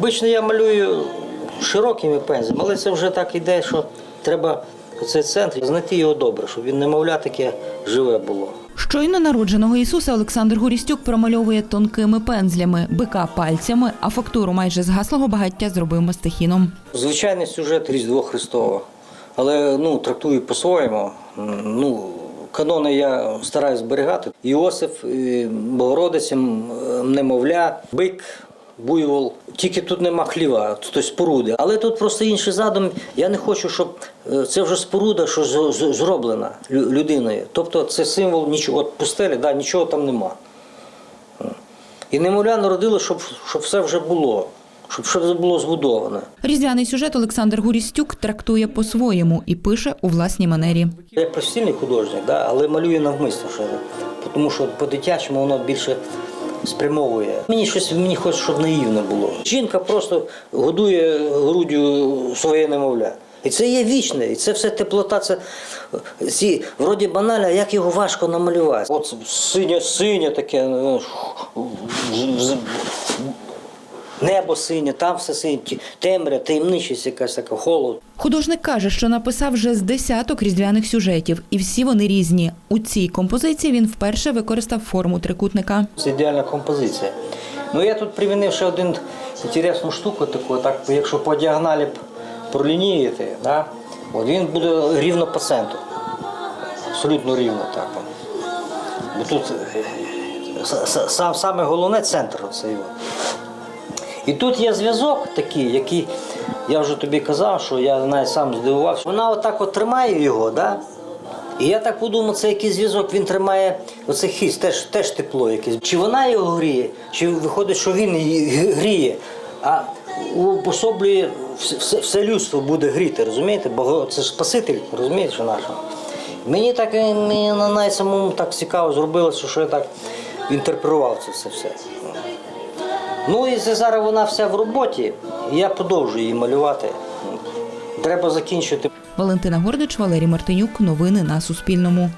Обично я малюю широкими пензлями, але це вже так іде, що треба цей центр знайти його добре, щоб він немовля таке живе було. Щойно народженого Ісуса Олександр Горістюк промальовує тонкими пензлями, бика пальцями, а фактуру майже згаслого багаття зробив мастихіном. Звичайний сюжет Різдво Христове, але ну, трактую по-своєму. Ну, канони я стараюсь зберігати. Іосиф, і Богородиця, немовля, бик, буйвол. Тільки тут нема хліва, тобто споруди. Але тут просто інший задум. Я не хочу, щоб е, це вже споруда, що зроблена людиною. Тобто це символ нічого, от пустелі, да, нічого там нема. І немовля народило, щоб, щоб все вже було, щоб все було збудоване. Різдвяний сюжет Олександр Горістюк трактує по-своєму і пише у власній манері. Я професійний художник, да, але малюю навмисно, що, тому що по-дитячому воно більше спрямовує. Мені щось мені хочеться, щоб наївно було. Жінка просто годує груддю своє немовля. І це є вічне, і це все теплота, це ці вроді банально, як його важко намалювати. От синє, синє таке, ну, небо синє, там все синє, темря, таємничість якась така, холод. Художник каже, що написав вже з десяток різдвяних сюжетів, і всі вони різні. У цій композиції він вперше використав форму трикутника. Це ідеальна композиція. Ну я тут примінив ще один інтересну штуку таку, так якщо по діагоналі пролінієте, да, от він буде рівно по центру. Абсолютно рівно так. Бо тут е, с- сам, саме головне центр оцей. от. І тут є зв'язок такий, який я вже тобі казав, що я навіть сам здивувався. Вона отак от тримає його, да? І я так подумав, це якийсь зв'язок, він тримає оцей хіст, теж, теж тепло якесь. Чи вона його гріє, чи виходить, що він її гріє, а уособлює все, все, людство буде гріти, розумієте? Бо це ж Спаситель, розумієте, що. Мені так е, мені на самому так цікаво зробилося, що я так інтерпретував це все. Ну і зараз вона вся в роботі, я продовжую її малювати. Треба закінчити. Валентина Гордич, Валерій Мартинюк. Новини на Суспільному.